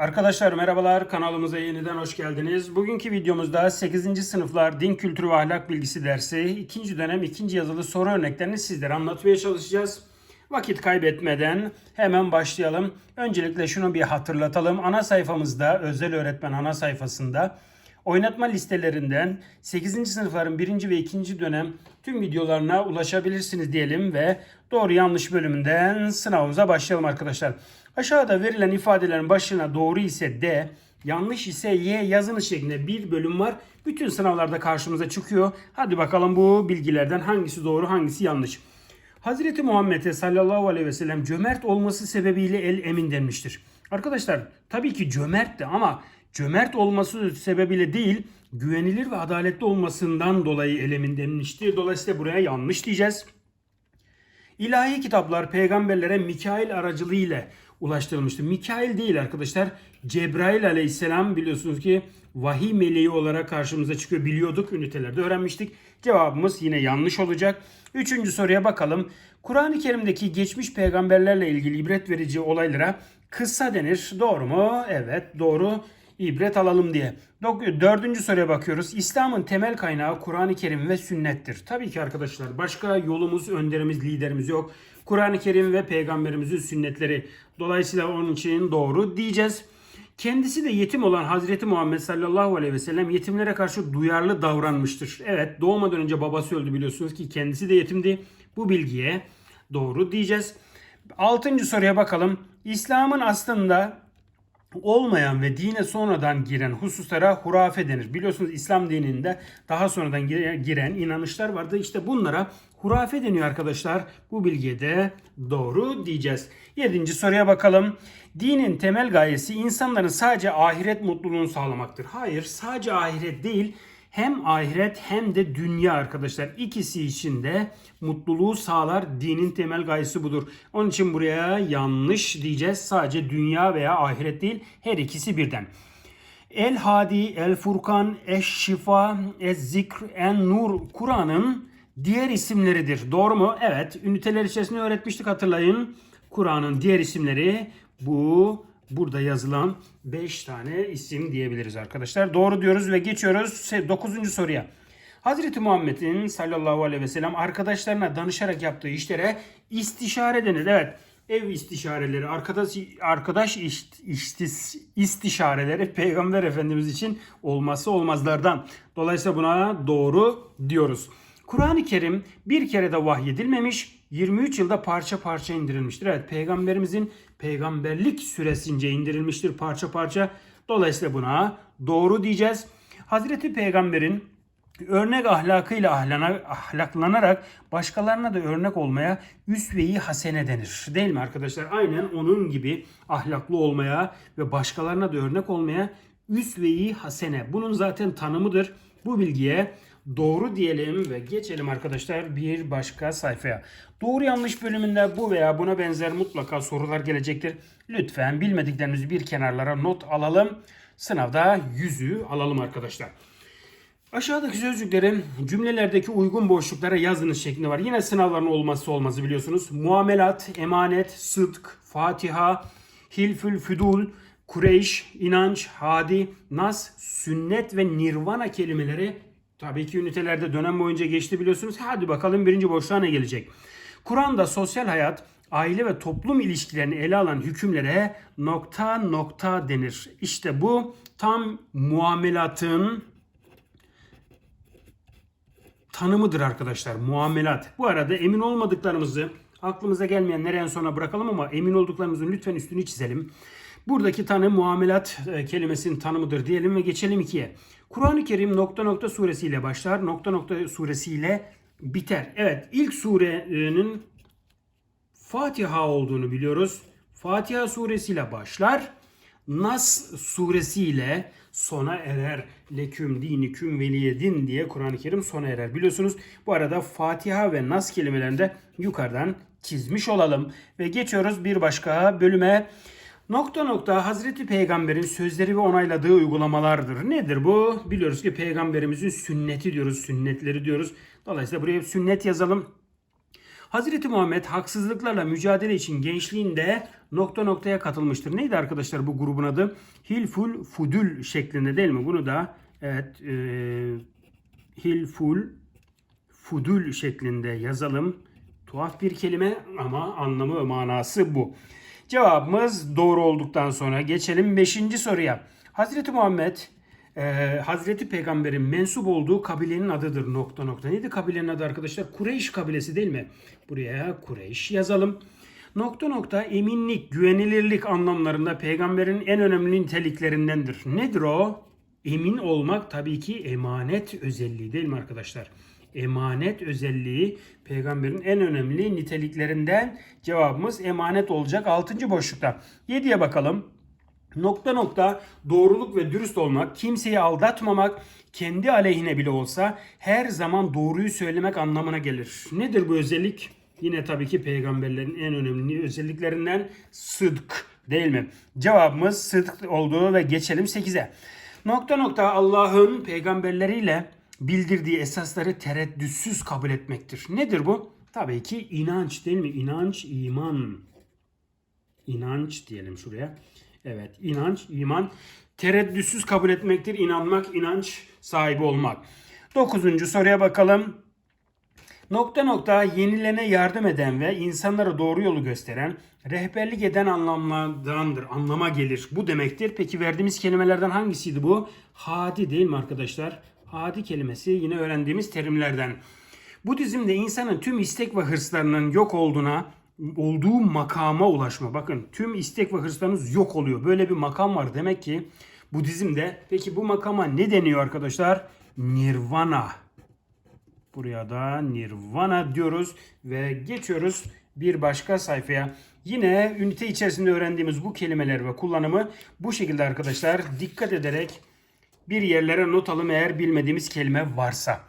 Arkadaşlar merhabalar kanalımıza yeniden hoş geldiniz. Bugünkü videomuzda 8. sınıflar din kültürü ve ahlak bilgisi dersi 2. dönem 2. yazılı soru örneklerini sizlere anlatmaya çalışacağız. Vakit kaybetmeden hemen başlayalım. Öncelikle şunu bir hatırlatalım. Ana sayfamızda özel öğretmen ana sayfasında oynatma listelerinden 8. sınıfların 1. ve 2. dönem tüm videolarına ulaşabilirsiniz diyelim ve doğru yanlış bölümünden sınavımıza başlayalım arkadaşlar. Aşağıda verilen ifadelerin başına doğru ise D, yanlış ise Y yazınız şeklinde bir bölüm var. Bütün sınavlarda karşımıza çıkıyor. Hadi bakalım bu bilgilerden hangisi doğru hangisi yanlış. Hazreti Muhammed'e sallallahu aleyhi ve sellem cömert olması sebebiyle el emin denmiştir. Arkadaşlar tabii ki cömertti ama cömert olması sebebiyle değil güvenilir ve adaletli olmasından dolayı el emin denmiştir. Dolayısıyla buraya yanlış diyeceğiz. İlahi kitaplar peygamberlere Mikail aracılığıyla ulaştırılmıştı. Mikail değil arkadaşlar. Cebrail aleyhisselam biliyorsunuz ki vahiy meleği olarak karşımıza çıkıyor. Biliyorduk ünitelerde öğrenmiştik. Cevabımız yine yanlış olacak. Üçüncü soruya bakalım. Kur'an-ı Kerim'deki geçmiş peygamberlerle ilgili ibret verici olaylara kıssa denir. Doğru mu? Evet doğru ibret alalım diye. Dördüncü soruya bakıyoruz. İslam'ın temel kaynağı Kur'an-ı Kerim ve sünnettir. Tabii ki arkadaşlar başka yolumuz, önderimiz, liderimiz yok. Kur'an-ı Kerim ve peygamberimizin sünnetleri. Dolayısıyla onun için doğru diyeceğiz. Kendisi de yetim olan Hazreti Muhammed sallallahu aleyhi ve sellem yetimlere karşı duyarlı davranmıştır. Evet doğmadan önce babası öldü biliyorsunuz ki kendisi de yetimdi. Bu bilgiye doğru diyeceğiz. Altıncı soruya bakalım. İslam'ın aslında olmayan ve dine sonradan giren hususlara hurafe denir. Biliyorsunuz İslam dininde daha sonradan giren inanışlar vardı. İşte bunlara hurafe deniyor arkadaşlar. Bu bilgiye de doğru diyeceğiz. Yedinci soruya bakalım. Dinin temel gayesi insanların sadece ahiret mutluluğunu sağlamaktır. Hayır sadece ahiret değil hem ahiret hem de dünya arkadaşlar. İkisi için de mutluluğu sağlar. Dinin temel gayesi budur. Onun için buraya yanlış diyeceğiz. Sadece dünya veya ahiret değil her ikisi birden. El Hadi, El Furkan, Eş Şifa, Ez Zikr, En Nur Kur'an'ın diğer isimleridir. Doğru mu? Evet. Üniteler içerisinde öğretmiştik hatırlayın. Kur'an'ın diğer isimleri bu burada yazılan 5 tane isim diyebiliriz arkadaşlar. Doğru diyoruz ve geçiyoruz 9. soruya. Hazreti Muhammed'in sallallahu aleyhi ve sellem arkadaşlarına danışarak yaptığı işlere istişare denir. Evet ev istişareleri, arkadaş arkadaş iş, iştis, istişareleri peygamber efendimiz için olması olmazlardan. Dolayısıyla buna doğru diyoruz. Kur'an-ı Kerim bir kere de vahyedilmemiş, 23 yılda parça parça indirilmiştir. Evet peygamberimizin peygamberlik süresince indirilmiştir parça parça. Dolayısıyla buna doğru diyeceğiz. Hazreti Peygamber'in örnek ahlakıyla ahlana, ahlaklanarak başkalarına da örnek olmaya üsve-i hasene denir. Değil mi arkadaşlar? Aynen onun gibi ahlaklı olmaya ve başkalarına da örnek olmaya üsve-i hasene. Bunun zaten tanımıdır. Bu bilgiye doğru diyelim ve geçelim arkadaşlar bir başka sayfaya. Doğru yanlış bölümünde bu veya buna benzer mutlaka sorular gelecektir. Lütfen bilmediklerimizi bir kenarlara not alalım. Sınavda yüzü alalım arkadaşlar. Aşağıdaki sözcüklerin cümlelerdeki uygun boşluklara yazınız şeklinde var. Yine sınavların olmazsa olmazı biliyorsunuz. Muamelat, emanet, sıdk, fatiha, hilfül füdul, Kureyş, inanç, hadi, nas, sünnet ve nirvana kelimeleri tabii ki ünitelerde dönem boyunca geçti biliyorsunuz. Hadi bakalım birinci boşluğa ne gelecek? Kur'an'da sosyal hayat, aile ve toplum ilişkilerini ele alan hükümlere nokta nokta denir. İşte bu tam muamelatın tanımıdır arkadaşlar. Muamelat. Bu arada emin olmadıklarımızı aklımıza gelmeyenleri en sona bırakalım ama emin olduklarımızın lütfen üstünü çizelim. Buradaki tanım muamelat e, kelimesinin tanımıdır diyelim ve geçelim ikiye. Kur'an-ı Kerim nokta nokta suresiyle başlar, nokta nokta suresiyle biter. Evet ilk surenin Fatiha olduğunu biliyoruz. Fatiha suresiyle başlar. Nas suresiyle sona erer. Leküm diniküm veliyedin diye Kur'an-ı Kerim sona erer. Biliyorsunuz bu arada Fatiha ve Nas kelimelerini de yukarıdan çizmiş olalım. Ve geçiyoruz bir başka bölüme. Nokta nokta Hazreti Peygamber'in sözleri ve onayladığı uygulamalardır. Nedir bu? Biliyoruz ki Peygamberimizin sünneti diyoruz, sünnetleri diyoruz. Dolayısıyla buraya sünnet yazalım. Hazreti Muhammed haksızlıklarla mücadele için gençliğinde nokta noktaya katılmıştır. Neydi arkadaşlar bu grubun adı? Hilful Fudül şeklinde değil mi? Bunu da evet e, Hilful Fudül şeklinde yazalım. Tuhaf bir kelime ama anlamı ve manası bu. Cevabımız doğru olduktan sonra geçelim 5. soruya. Hazreti Muhammed e, Hazreti Peygamber'in mensup olduğu kabilenin adıdır nokta nokta. Neydi kabilenin adı arkadaşlar? Kureyş kabilesi değil mi? Buraya Kureyş yazalım. Nokta nokta eminlik, güvenilirlik anlamlarında peygamberin en önemli niteliklerindendir. Nedir o? Emin olmak tabii ki emanet özelliği değil mi arkadaşlar? Emanet özelliği peygamberin en önemli niteliklerinden cevabımız emanet olacak 6. boşlukta. 7'ye bakalım. Nokta nokta doğruluk ve dürüst olmak, kimseyi aldatmamak, kendi aleyhine bile olsa her zaman doğruyu söylemek anlamına gelir. Nedir bu özellik? Yine tabii ki peygamberlerin en önemli özelliklerinden sıdk değil mi? Cevabımız sıdk olduğu ve geçelim 8'e. Nokta nokta Allah'ın peygamberleriyle bildirdiği esasları tereddütsüz kabul etmektir. Nedir bu? Tabii ki inanç değil mi? İnanç, iman. İnanç diyelim şuraya. Evet, inanç, iman. Tereddütsüz kabul etmektir. İnanmak, inanç sahibi olmak. Dokuzuncu soruya bakalım. Nokta nokta yenilene yardım eden ve insanlara doğru yolu gösteren, rehberlik eden anlamlardandır, anlama gelir. Bu demektir. Peki verdiğimiz kelimelerden hangisiydi bu? Hadi değil mi arkadaşlar? Hadi kelimesi yine öğrendiğimiz terimlerden. Budizm'de insanın tüm istek ve hırslarının yok olduğuna, olduğu makama ulaşma. Bakın tüm istek ve hırslarınız yok oluyor. Böyle bir makam var demek ki Budizm'de. Peki bu makama ne deniyor arkadaşlar? Nirvana. Buraya da Nirvana diyoruz ve geçiyoruz bir başka sayfaya. Yine ünite içerisinde öğrendiğimiz bu kelimeler ve kullanımı bu şekilde arkadaşlar dikkat ederek bir yerlere not alım eğer bilmediğimiz kelime varsa.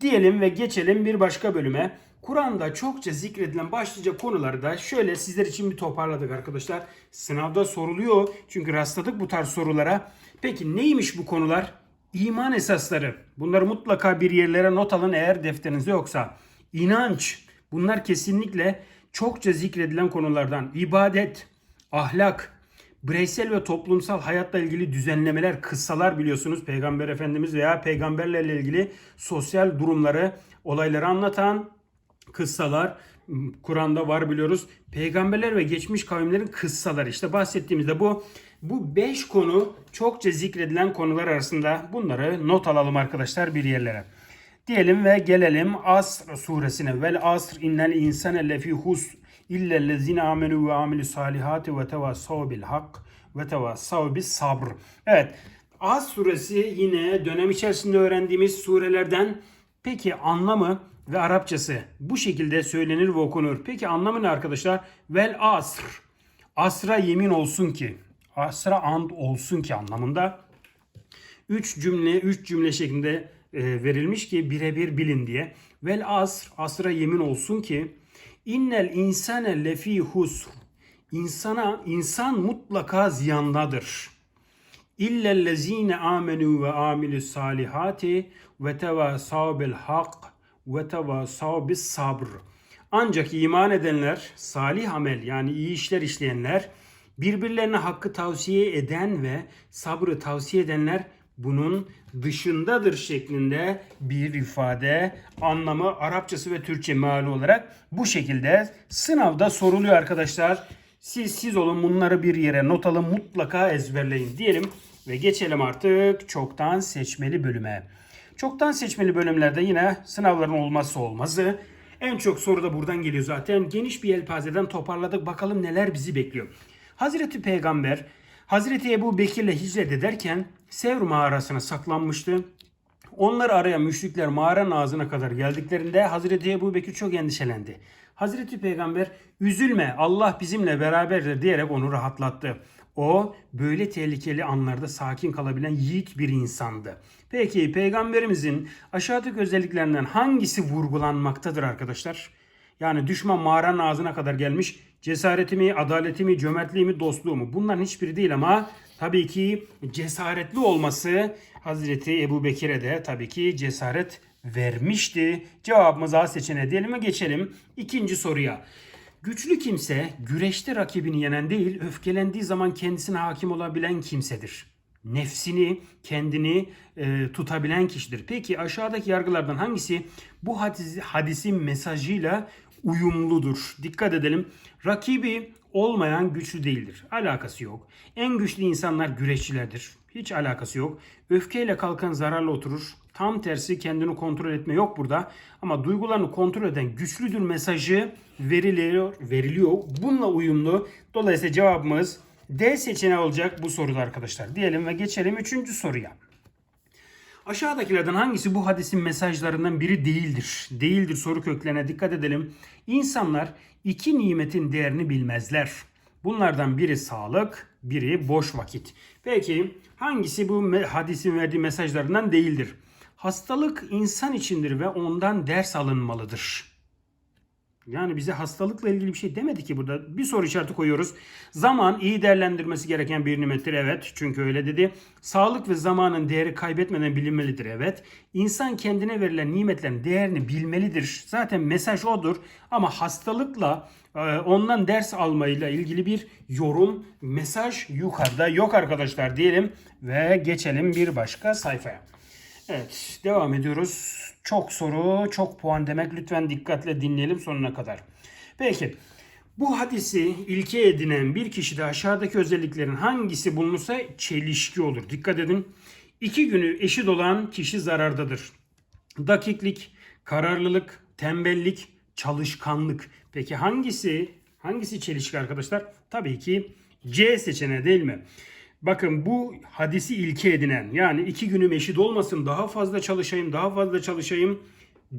Diyelim ve geçelim bir başka bölüme. Kur'an'da çokça zikredilen başlıca konuları da şöyle sizler için bir toparladık arkadaşlar. Sınavda soruluyor çünkü rastladık bu tarz sorulara. Peki neymiş bu konular? İman esasları. Bunları mutlaka bir yerlere not alın eğer defterinizde yoksa. İnanç. Bunlar kesinlikle çokça zikredilen konulardan. İbadet, ahlak, bireysel ve toplumsal hayatla ilgili düzenlemeler, kıssalar biliyorsunuz Peygamber Efendimiz veya peygamberlerle ilgili sosyal durumları, olayları anlatan kıssalar Kur'an'da var biliyoruz. Peygamberler ve geçmiş kavimlerin kıssaları işte bahsettiğimizde bu bu 5 konu çokça zikredilen konular arasında bunları not alalım arkadaşlar bir yerlere. Diyelim ve gelelim Asr suresine. Vel asr innel insane lefî hus illellezine amenu ve amilü salihati ve tevassav bil hak ve tevassav bis sabr. Evet As suresi yine dönem içerisinde öğrendiğimiz surelerden peki anlamı ve Arapçası bu şekilde söylenir ve okunur. Peki anlamı ne arkadaşlar? Vel asr. Asra yemin olsun ki. Asra and olsun ki anlamında. Üç cümle, üç cümle şeklinde e, verilmiş ki birebir bilin diye. Vel asr, asra yemin olsun ki innel insane lefi husr. İnsana, insan mutlaka ziyandadır. İllellezine amenu ve amilü salihati ve tevasav bil hak ve tevasav bis sabr. Ancak iman edenler, salih amel yani iyi işler işleyenler, birbirlerine hakkı tavsiye eden ve sabrı tavsiye edenler bunun dışındadır şeklinde bir ifade anlamı Arapçası ve Türkçe meali olarak bu şekilde sınavda soruluyor arkadaşlar. Siz siz olun bunları bir yere not alın mutlaka ezberleyin diyelim ve geçelim artık çoktan seçmeli bölüme. Çoktan seçmeli bölümlerde yine sınavların olmazsa olmazı. En çok soru da buradan geliyor zaten. Geniş bir yelpazeden toparladık. Bakalım neler bizi bekliyor. Hazreti Peygamber Hazreti Ebu Bekir'le hicret ederken Sevr mağarasına saklanmıştı. Onları arayan müşrikler mağaranın ağzına kadar geldiklerinde Hazreti Ebu Bekir çok endişelendi. Hazreti Peygamber üzülme Allah bizimle beraberdir diyerek onu rahatlattı. O böyle tehlikeli anlarda sakin kalabilen yiğit bir insandı. Peki peygamberimizin aşağıdaki özelliklerinden hangisi vurgulanmaktadır arkadaşlar? Yani düşman mağaranın ağzına kadar gelmiş. Cesareti mi, adaleti mi, cömertliği mi, dostluğu mu? Bunların hiçbiri değil ama tabii ki cesaretli olması Hazreti Ebu Bekir'e de tabii ki cesaret vermişti. Cevabımız A seçeneği diyelim ve geçelim ikinci soruya. Güçlü kimse güreşte rakibini yenen değil, öfkelendiği zaman kendisine hakim olabilen kimsedir. Nefsini, kendini e, tutabilen kişidir. Peki aşağıdaki yargılardan hangisi bu hadis, hadisin mesajıyla uyumludur? Dikkat edelim. Rakibi olmayan güçlü değildir. Alakası yok. En güçlü insanlar güreşçilerdir. Hiç alakası yok. Öfkeyle kalkan zararlı oturur. Tam tersi kendini kontrol etme yok burada. Ama duygularını kontrol eden güçlüdür mesajı veriliyor. veriliyor. Bununla uyumlu. Dolayısıyla cevabımız D seçeneği olacak bu soruda arkadaşlar. Diyelim ve geçelim 3. soruya. Aşağıdakilerden hangisi bu hadisin mesajlarından biri değildir? Değildir soru köklerine dikkat edelim. İnsanlar iki nimetin değerini bilmezler. Bunlardan biri sağlık, biri boş vakit. Peki hangisi bu hadisin verdiği mesajlarından değildir? Hastalık insan içindir ve ondan ders alınmalıdır. Yani bize hastalıkla ilgili bir şey demedi ki burada. Bir soru işareti koyuyoruz. Zaman iyi değerlendirmesi gereken bir nimettir. Evet. Çünkü öyle dedi. Sağlık ve zamanın değeri kaybetmeden bilinmelidir. Evet. İnsan kendine verilen nimetlerin değerini bilmelidir. Zaten mesaj odur. Ama hastalıkla e, ondan ders almayla ilgili bir yorum, mesaj yukarıda yok arkadaşlar diyelim ve geçelim bir başka sayfaya. Evet, devam ediyoruz. Çok soru, çok puan demek. Lütfen dikkatle dinleyelim sonuna kadar. Peki, bu hadisi ilke edinen bir kişide aşağıdaki özelliklerin hangisi bulunursa çelişki olur. Dikkat edin. İki günü eşit olan kişi zarardadır. Dakiklik, kararlılık, tembellik, çalışkanlık. Peki hangisi hangisi çelişki arkadaşlar? Tabii ki C seçeneği değil mi? Bakın bu hadisi ilke edinen yani iki günüm eşit olmasın daha fazla çalışayım daha fazla çalışayım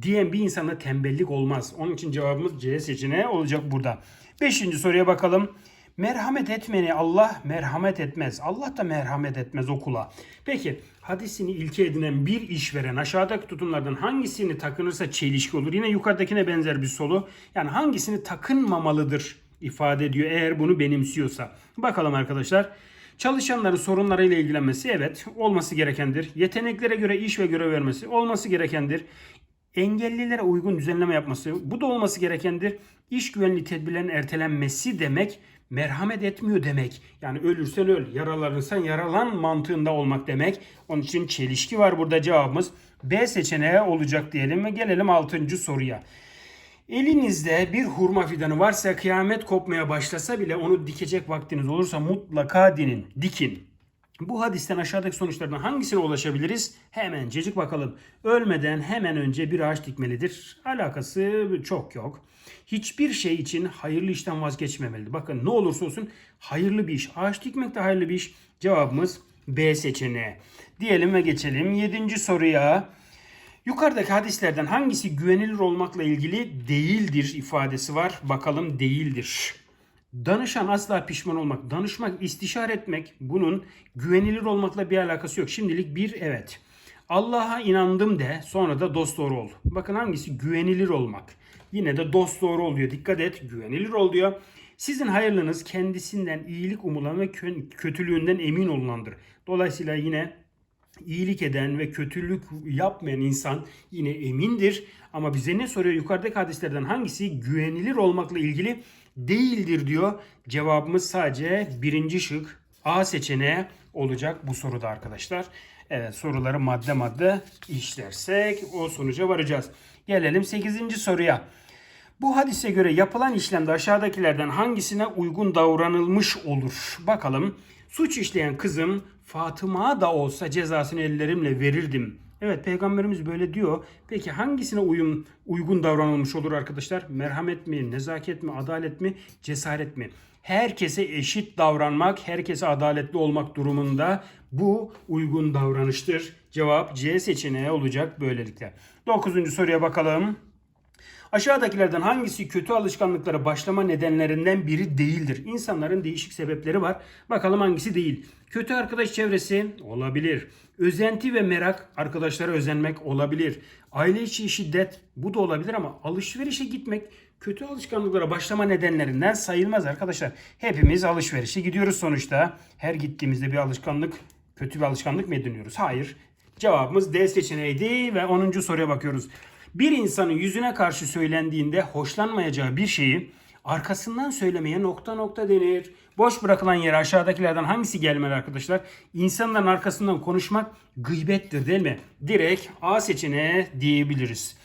diyen bir insana tembellik olmaz. Onun için cevabımız C seçeneği olacak burada. Beşinci soruya bakalım. Merhamet etmeni Allah merhamet etmez. Allah da merhamet etmez o kula. Peki hadisini ilke edinen bir işveren aşağıdaki tutumlardan hangisini takınırsa çelişki olur? Yine yukarıdakine benzer bir soru. Yani hangisini takınmamalıdır ifade ediyor eğer bunu benimsiyorsa. Bakalım arkadaşlar. Çalışanların sorunlarıyla ilgilenmesi evet olması gerekendir. Yeteneklere göre iş ve görev vermesi olması gerekendir. Engellilere uygun düzenleme yapması bu da olması gerekendir. İş güvenliği tedbirlerinin ertelenmesi demek merhamet etmiyor demek. Yani ölürsen öl, yaralanırsan yaralan mantığında olmak demek. Onun için çelişki var burada cevabımız. B seçeneği olacak diyelim ve gelelim 6. soruya. Elinizde bir hurma fidanı varsa kıyamet kopmaya başlasa bile onu dikecek vaktiniz olursa mutlaka dinin, dikin. Bu hadisten aşağıdaki sonuçlardan hangisine ulaşabiliriz? Hemen cecik bakalım. Ölmeden hemen önce bir ağaç dikmelidir. Alakası çok yok. Hiçbir şey için hayırlı işten vazgeçmemelidir. Bakın ne olursa olsun hayırlı bir iş. Ağaç dikmek de hayırlı bir iş. Cevabımız B seçeneği. Diyelim ve geçelim 7. soruya. Yukarıdaki hadislerden hangisi güvenilir olmakla ilgili değildir ifadesi var. Bakalım değildir. Danışan asla pişman olmak, danışmak, istişare etmek bunun güvenilir olmakla bir alakası yok. Şimdilik bir evet. Allah'a inandım de sonra da dost doğru ol. Bakın hangisi güvenilir olmak. Yine de dost doğru ol diyor. Dikkat et güvenilir ol diyor. Sizin hayırlınız kendisinden iyilik umulan ve kö- kötülüğünden emin olunandır. Dolayısıyla yine iyilik eden ve kötülük yapmayan insan yine emindir. Ama bize ne soruyor? Yukarıdaki hadislerden hangisi güvenilir olmakla ilgili değildir diyor. Cevabımız sadece birinci şık A seçeneği olacak bu soruda arkadaşlar. Evet soruları madde madde işlersek o sonuca varacağız. Gelelim 8. soruya. Bu hadise göre yapılan işlemde aşağıdakilerden hangisine uygun davranılmış olur? Bakalım. Suç işleyen kızım Fatıma da olsa cezasını ellerimle verirdim. Evet peygamberimiz böyle diyor. Peki hangisine uyum, uygun davranılmış olur arkadaşlar? Merhamet mi, nezaket mi, adalet mi, cesaret mi? Herkese eşit davranmak, herkese adaletli olmak durumunda bu uygun davranıştır. Cevap C seçeneği olacak böylelikle. Dokuzuncu soruya bakalım. Aşağıdakilerden hangisi kötü alışkanlıklara başlama nedenlerinden biri değildir? İnsanların değişik sebepleri var. Bakalım hangisi değil. Kötü arkadaş çevresi olabilir. Özenti ve merak arkadaşlara özenmek olabilir. Aile içi şiddet bu da olabilir ama alışverişe gitmek kötü alışkanlıklara başlama nedenlerinden sayılmaz arkadaşlar. Hepimiz alışverişe gidiyoruz sonuçta. Her gittiğimizde bir alışkanlık kötü bir alışkanlık mı ediniyoruz? Hayır. Cevabımız D seçeneğiydi ve 10. soruya bakıyoruz. Bir insanın yüzüne karşı söylendiğinde hoşlanmayacağı bir şeyi arkasından söylemeye nokta nokta denir. Boş bırakılan yere aşağıdakilerden hangisi gelmeli arkadaşlar? İnsanların arkasından konuşmak gıybettir değil mi? Direkt A seçeneği diyebiliriz.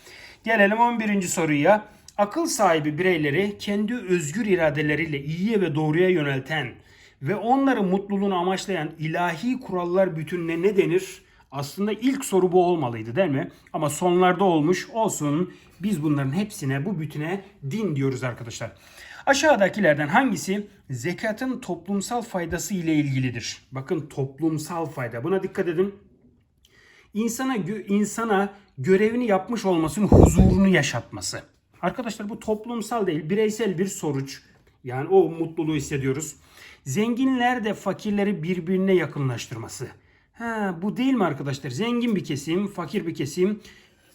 Gelelim 11. soruya. Akıl sahibi bireyleri kendi özgür iradeleriyle iyiye ve doğruya yönelten ve onların mutluluğunu amaçlayan ilahi kurallar bütününe ne denir? Aslında ilk soru bu olmalıydı değil mi? Ama sonlarda olmuş olsun. Biz bunların hepsine bu bütüne din diyoruz arkadaşlar. Aşağıdakilerden hangisi zekatın toplumsal faydası ile ilgilidir? Bakın toplumsal fayda. Buna dikkat edin insana insana görevini yapmış olmasının huzurunu yaşatması. Arkadaşlar bu toplumsal değil, bireysel bir soruç. Yani o mutluluğu hissediyoruz. Zenginler de fakirleri birbirine yakınlaştırması. Ha, bu değil mi arkadaşlar? Zengin bir kesim, fakir bir kesim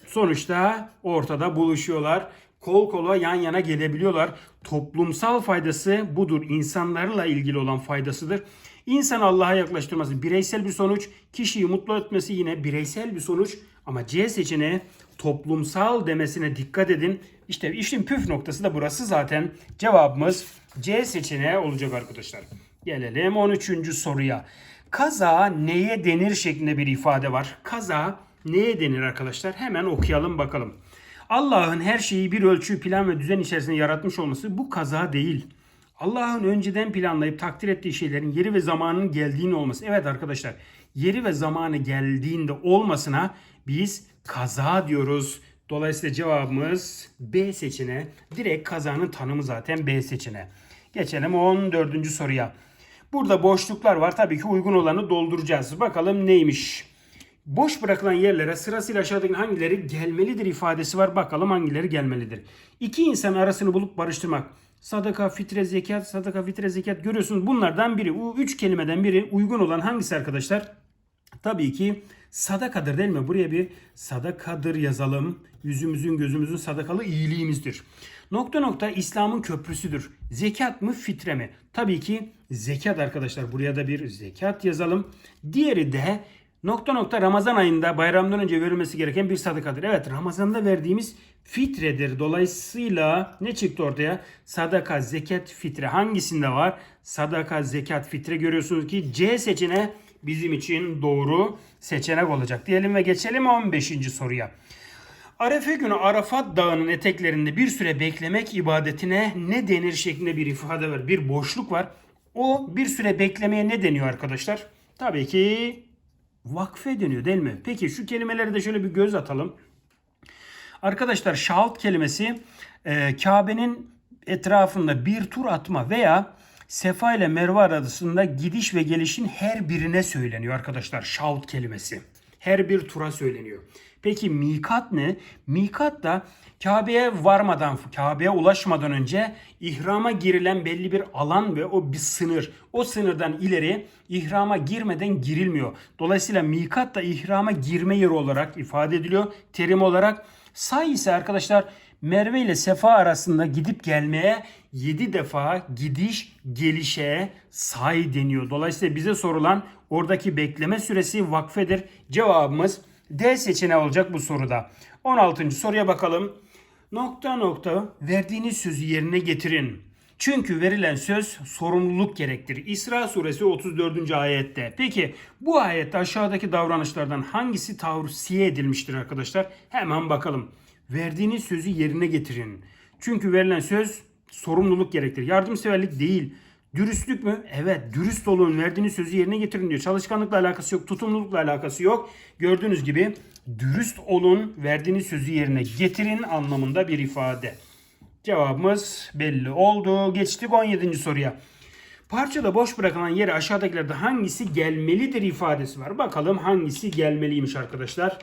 sonuçta ortada buluşuyorlar. Kol kola yan yana gelebiliyorlar. Toplumsal faydası budur. İnsanlarla ilgili olan faydasıdır. İnsan Allah'a yaklaştırması bireysel bir sonuç. Kişiyi mutlu etmesi yine bireysel bir sonuç. Ama C seçeneği toplumsal demesine dikkat edin. İşte işin püf noktası da burası zaten. Cevabımız C seçeneği olacak arkadaşlar. Gelelim 13. soruya. Kaza neye denir şeklinde bir ifade var. Kaza neye denir arkadaşlar? Hemen okuyalım bakalım. Allah'ın her şeyi bir ölçü, plan ve düzen içerisinde yaratmış olması bu kaza değil. Allah'ın önceden planlayıp takdir ettiği şeylerin yeri ve zamanının geldiğini olması. Evet arkadaşlar yeri ve zamanı geldiğinde olmasına biz kaza diyoruz. Dolayısıyla cevabımız B seçeneği. Direkt kazanın tanımı zaten B seçeneği. Geçelim 14. soruya. Burada boşluklar var. Tabii ki uygun olanı dolduracağız. Bakalım neymiş? Boş bırakılan yerlere sırasıyla aşağıdaki hangileri gelmelidir ifadesi var. Bakalım hangileri gelmelidir. İki insan arasını bulup barıştırmak. Sadaka, fitre, zekat, sadaka, fitre, zekat görüyorsunuz. Bunlardan biri. Bu üç kelimeden biri uygun olan hangisi arkadaşlar? Tabii ki sadakadır değil mi? Buraya bir sadakadır yazalım. Yüzümüzün gözümüzün sadakalı iyiliğimizdir. Nokta nokta İslam'ın köprüsüdür. Zekat mı fitre mi? Tabii ki zekat arkadaşlar. Buraya da bir zekat yazalım. Diğeri de nokta nokta Ramazan ayında bayramdan önce verilmesi gereken bir sadakadır. Evet Ramazan'da verdiğimiz fitredir. Dolayısıyla ne çıktı ortaya? Sadaka, zekat, fitre hangisinde var? Sadaka, zekat, fitre görüyorsunuz ki C seçeneği bizim için doğru seçenek olacak. Diyelim ve geçelim 15. soruya. Arefe günü Arafat Dağı'nın eteklerinde bir süre beklemek ibadetine ne denir şeklinde bir ifade var. Bir boşluk var. O bir süre beklemeye ne deniyor arkadaşlar? Tabii ki vakfe deniyor değil mi? Peki şu kelimeleri de şöyle bir göz atalım. Arkadaşlar şahit kelimesi e, Kabe'nin etrafında bir tur atma veya Sefa ile Merve arasında gidiş ve gelişin her birine söyleniyor arkadaşlar şahit kelimesi. Her bir tura söyleniyor. Peki mikat ne? Mikat da Kabe'ye varmadan, Kabe'ye ulaşmadan önce ihrama girilen belli bir alan ve o bir sınır. O sınırdan ileri ihrama girmeden girilmiyor. Dolayısıyla mikat da ihrama girme yeri olarak ifade ediliyor. Terim olarak. Say ise arkadaşlar Merve ile Sefa arasında gidip gelmeye 7 defa gidiş gelişe say deniyor. Dolayısıyla bize sorulan oradaki bekleme süresi vakfedir. Cevabımız D seçeneği olacak bu soruda. 16. soruya bakalım. Nokta nokta verdiğiniz sözü yerine getirin. Çünkü verilen söz sorumluluk gerektirir. İsra suresi 34. ayette. Peki bu ayette aşağıdaki davranışlardan hangisi tavsiye edilmiştir arkadaşlar? Hemen bakalım. Verdiğiniz sözü yerine getirin. Çünkü verilen söz sorumluluk gerektirir. Yardımseverlik değil. Dürüstlük mü? Evet dürüst olun verdiğiniz sözü yerine getirin diyor. Çalışkanlıkla alakası yok, tutumlulukla alakası yok. Gördüğünüz gibi dürüst olun verdiğiniz sözü yerine getirin anlamında bir ifade. Cevabımız belli oldu. Geçtik 17. soruya. Parçada boş bırakılan yere aşağıdakilerde hangisi gelmelidir ifadesi var. Bakalım hangisi gelmeliymiş arkadaşlar.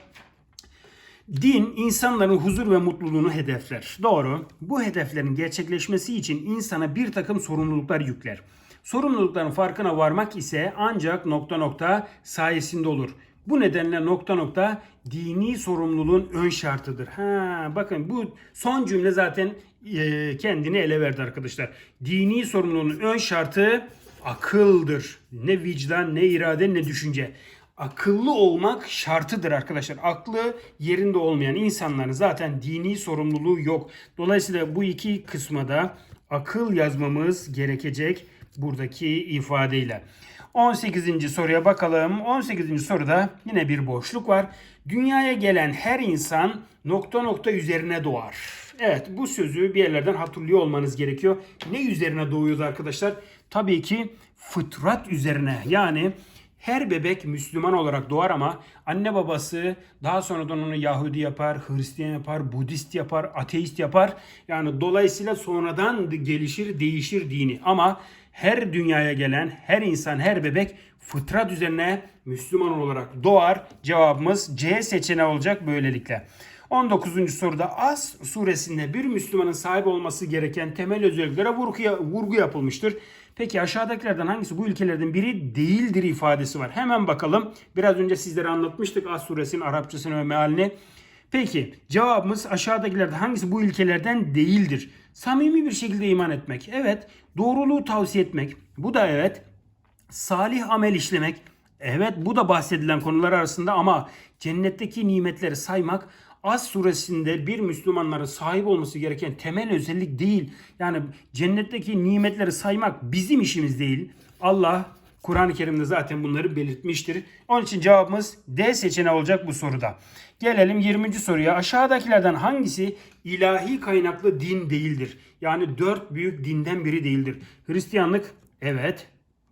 Din insanların huzur ve mutluluğunu hedefler. Doğru. Bu hedeflerin gerçekleşmesi için insana bir takım sorumluluklar yükler. Sorumlulukların farkına varmak ise ancak nokta nokta sayesinde olur. Bu nedenle nokta nokta dini sorumluluğun ön şartıdır. Ha bakın bu son cümle zaten e, kendini ele verdi arkadaşlar. Dini sorumluluğun ön şartı akıldır. Ne vicdan, ne irade, ne düşünce. Akıllı olmak şartıdır arkadaşlar. Aklı yerinde olmayan insanların zaten dini sorumluluğu yok. Dolayısıyla bu iki kısma da akıl yazmamız gerekecek buradaki ifadeyle. 18. soruya bakalım. 18. soruda yine bir boşluk var. Dünyaya gelen her insan nokta nokta üzerine doğar. Evet bu sözü bir yerlerden hatırlıyor olmanız gerekiyor. Ne üzerine doğuyordu arkadaşlar? Tabii ki fıtrat üzerine. Yani her bebek Müslüman olarak doğar ama anne babası daha sonradan onu Yahudi yapar, Hristiyan yapar, Budist yapar, ateist yapar. Yani dolayısıyla sonradan gelişir, değişir dini. Ama her dünyaya gelen her insan, her bebek fıtrat üzerine Müslüman olarak doğar. Cevabımız C seçeneği olacak böylelikle. 19. soruda As suresinde bir Müslümanın sahip olması gereken temel özelliklere vurgu, yapılmıştır. Peki aşağıdakilerden hangisi bu ülkelerden biri değildir ifadesi var. Hemen bakalım. Biraz önce sizlere anlatmıştık As suresinin Arapçasını ve mealini. Peki cevabımız aşağıdakilerden hangisi bu ilkelerden değildir? Samimi bir şekilde iman etmek. Evet. Doğruluğu tavsiye etmek. Bu da evet. Salih amel işlemek. Evet bu da bahsedilen konular arasında ama cennetteki nimetleri saymak Az suresinde bir Müslümanların sahip olması gereken temel özellik değil. Yani cennetteki nimetleri saymak bizim işimiz değil. Allah Kur'an-ı Kerim'de zaten bunları belirtmiştir. Onun için cevabımız D seçeneği olacak bu soruda. Gelelim 20. soruya. Aşağıdakilerden hangisi ilahi kaynaklı din değildir? Yani dört büyük dinden biri değildir. Hristiyanlık evet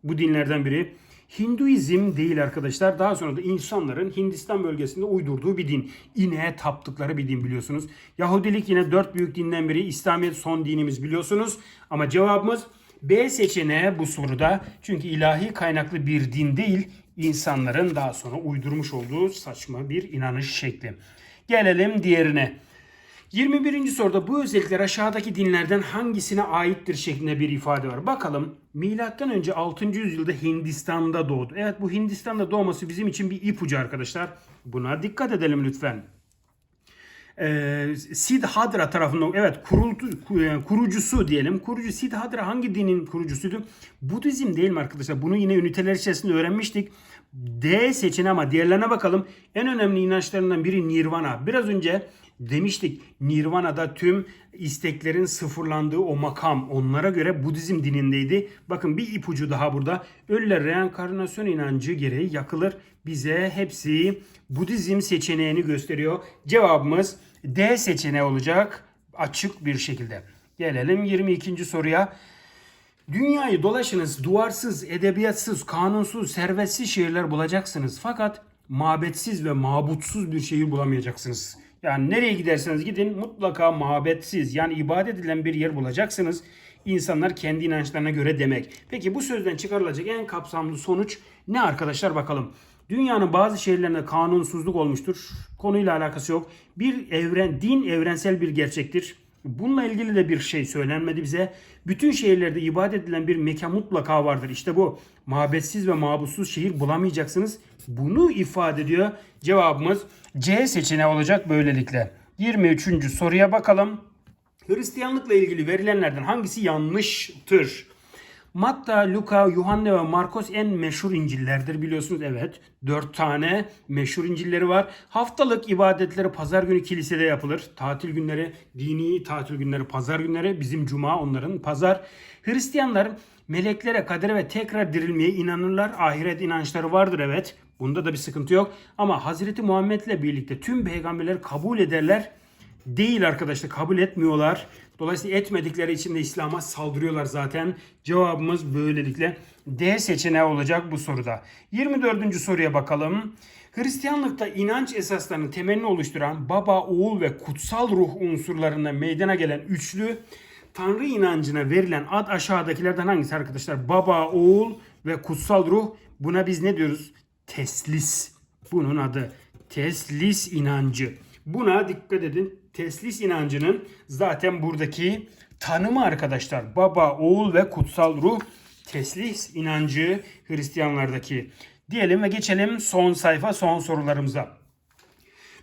bu dinlerden biri. Hinduizm değil arkadaşlar. Daha sonra da insanların Hindistan bölgesinde uydurduğu bir din. İneğe taptıkları bir din biliyorsunuz. Yahudilik yine dört büyük dinden biri. İslamiyet son dinimiz biliyorsunuz. Ama cevabımız B seçeneği bu soruda. Çünkü ilahi kaynaklı bir din değil, insanların daha sonra uydurmuş olduğu saçma bir inanış şekli. Gelelim diğerine. 21. soruda bu özellikler aşağıdaki dinlerden hangisine aittir şeklinde bir ifade var. Bakalım milattan önce 6. yüzyılda Hindistan'da doğdu. Evet bu Hindistan'da doğması bizim için bir ipucu arkadaşlar. Buna dikkat edelim lütfen. Ee, Siddhadra tarafından evet kurultu, e, kurucusu diyelim. Kurucu Siddhadra hangi dinin kurucusuydu? Budizm değil mi arkadaşlar? Bunu yine üniteler içerisinde öğrenmiştik. D seçeneği ama diğerlerine bakalım. En önemli inançlarından biri Nirvana. Biraz önce demiştik Nirvana'da tüm isteklerin sıfırlandığı o makam onlara göre Budizm dinindeydi. Bakın bir ipucu daha burada. Ölüler reenkarnasyon inancı gereği yakılır. Bize hepsi Budizm seçeneğini gösteriyor. Cevabımız D seçeneği olacak açık bir şekilde. Gelelim 22. soruya. Dünyayı dolaşınız duvarsız, edebiyatsız, kanunsuz, servetsiz şehirler bulacaksınız. Fakat mabetsiz ve mabutsuz bir şehir bulamayacaksınız. Yani nereye giderseniz gidin mutlaka mabetsiz yani ibadet edilen bir yer bulacaksınız. İnsanlar kendi inançlarına göre demek. Peki bu sözden çıkarılacak en kapsamlı sonuç ne arkadaşlar bakalım. Dünyanın bazı şehirlerinde kanunsuzluk olmuştur. Konuyla alakası yok. Bir evren, din evrensel bir gerçektir. Bununla ilgili de bir şey söylenmedi bize. Bütün şehirlerde ibadet edilen bir mekan mutlaka vardır. İşte bu mabetsiz ve mabutsuz şehir bulamayacaksınız. Bunu ifade ediyor. Cevabımız C seçeneği olacak böylelikle. 23. soruya bakalım. Hristiyanlıkla ilgili verilenlerden hangisi yanlıştır? Matta, Luka, Yuhanna ve Markos en meşhur İncil'lerdir biliyorsunuz. Evet. Dört tane meşhur İncil'leri var. Haftalık ibadetleri pazar günü kilisede yapılır. Tatil günleri, dini tatil günleri pazar günleri. Bizim cuma onların pazar. Hristiyanlar meleklere, kadere ve tekrar dirilmeye inanırlar. Ahiret inançları vardır evet. Bunda da bir sıkıntı yok. Ama Hazreti Muhammed'le birlikte tüm peygamberleri kabul ederler. Değil arkadaşlar kabul etmiyorlar. Dolayısıyla etmedikleri için de İslam'a saldırıyorlar zaten. Cevabımız böylelikle D seçeneği olacak bu soruda. 24. soruya bakalım. Hristiyanlıkta inanç esaslarının temelini oluşturan baba, oğul ve kutsal ruh unsurlarında meydana gelen üçlü Tanrı inancına verilen ad aşağıdakilerden hangisi arkadaşlar? Baba, oğul ve kutsal ruh. Buna biz ne diyoruz? Teslis. Bunun adı teslis inancı. Buna dikkat edin. Teslis inancının zaten buradaki tanımı arkadaşlar. Baba, oğul ve kutsal ruh teslis inancı Hristiyanlardaki. Diyelim ve geçelim son sayfa son sorularımıza.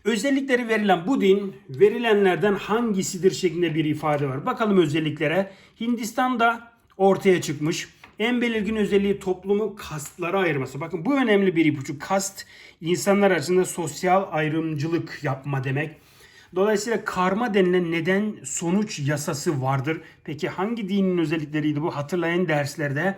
Özellikleri verilen bu din verilenlerden hangisidir şeklinde bir ifade var. Bakalım özelliklere. Hindistan'da ortaya çıkmış. En belirgin özelliği toplumu kastlara ayırması. Bakın bu önemli bir ipucu. Kast insanlar arasında sosyal ayrımcılık yapma demek. Dolayısıyla karma denilen neden sonuç yasası vardır. Peki hangi dinin özellikleriydi bu? Hatırlayın derslerde.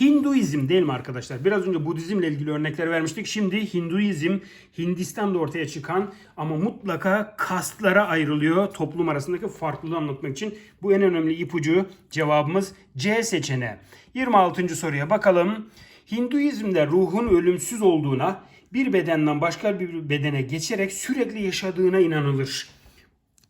Hinduizm değil mi arkadaşlar? Biraz önce Budizmle ilgili örnekler vermiştik. Şimdi Hinduizm Hindistan'da ortaya çıkan ama mutlaka kastlara ayrılıyor toplum arasındaki farklılığı anlatmak için. Bu en önemli ipucu cevabımız C seçeneği. 26. soruya bakalım. Hinduizmde ruhun ölümsüz olduğuna, bir bedenden başka bir bedene geçerek sürekli yaşadığına inanılır.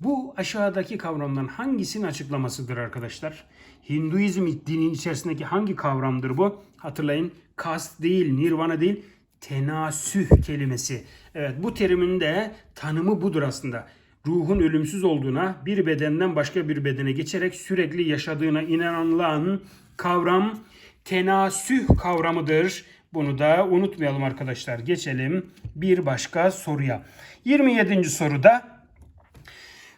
Bu aşağıdaki kavramdan hangisinin açıklamasıdır arkadaşlar? Hinduizm dinin içerisindeki hangi kavramdır bu? Hatırlayın kast değil, nirvana değil, tenasüh kelimesi. Evet bu terimin de tanımı budur aslında. Ruhun ölümsüz olduğuna, bir bedenden başka bir bedene geçerek sürekli yaşadığına inanılan kavram tenasüh kavramıdır. Bunu da unutmayalım arkadaşlar. Geçelim bir başka soruya. 27. soruda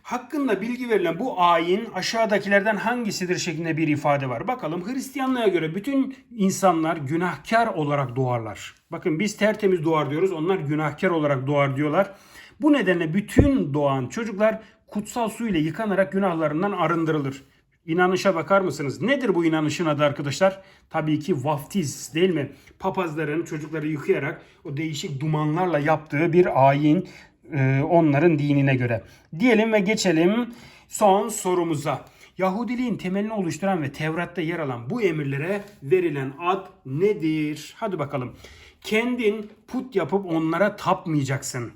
hakkında bilgi verilen bu ayin aşağıdakilerden hangisidir şeklinde bir ifade var. Bakalım Hristiyanlığa göre bütün insanlar günahkar olarak doğarlar. Bakın biz tertemiz doğar diyoruz. Onlar günahkar olarak doğar diyorlar. Bu nedenle bütün doğan çocuklar kutsal su ile yıkanarak günahlarından arındırılır. İnanışa bakar mısınız? Nedir bu inanışın adı arkadaşlar? Tabii ki vaftiz değil mi? Papazların çocukları yıkayarak o değişik dumanlarla yaptığı bir ayin e, onların dinine göre. Diyelim ve geçelim son sorumuza. Yahudiliğin temelini oluşturan ve Tevrat'ta yer alan bu emirlere verilen ad nedir? Hadi bakalım. Kendin put yapıp onlara tapmayacaksın.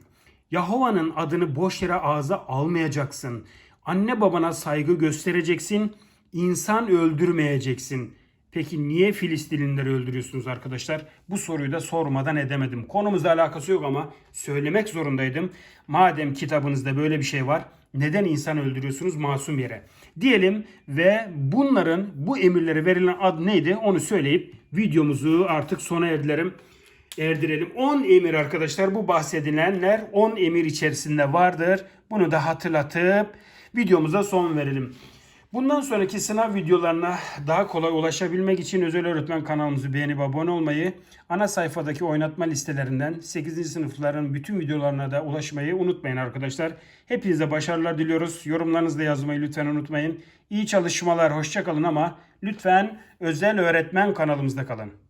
Yahova'nın adını boş yere ağza almayacaksın. Anne babana saygı göstereceksin. İnsan öldürmeyeceksin. Peki niye Filistinlileri öldürüyorsunuz arkadaşlar? Bu soruyu da sormadan edemedim. Konumuzla alakası yok ama söylemek zorundaydım. Madem kitabınızda böyle bir şey var, neden insan öldürüyorsunuz masum yere? Diyelim ve bunların bu emirlere verilen ad neydi onu söyleyip videomuzu artık sona erdirelim erdirelim. 10 emir arkadaşlar bu bahsedilenler 10 emir içerisinde vardır. Bunu da hatırlatıp videomuza son verelim. Bundan sonraki sınav videolarına daha kolay ulaşabilmek için özel öğretmen kanalımızı beğenip abone olmayı, ana sayfadaki oynatma listelerinden 8. sınıfların bütün videolarına da ulaşmayı unutmayın arkadaşlar. Hepinize başarılar diliyoruz. Yorumlarınızı da yazmayı lütfen unutmayın. İyi çalışmalar, hoşçakalın ama lütfen özel öğretmen kanalımızda kalın.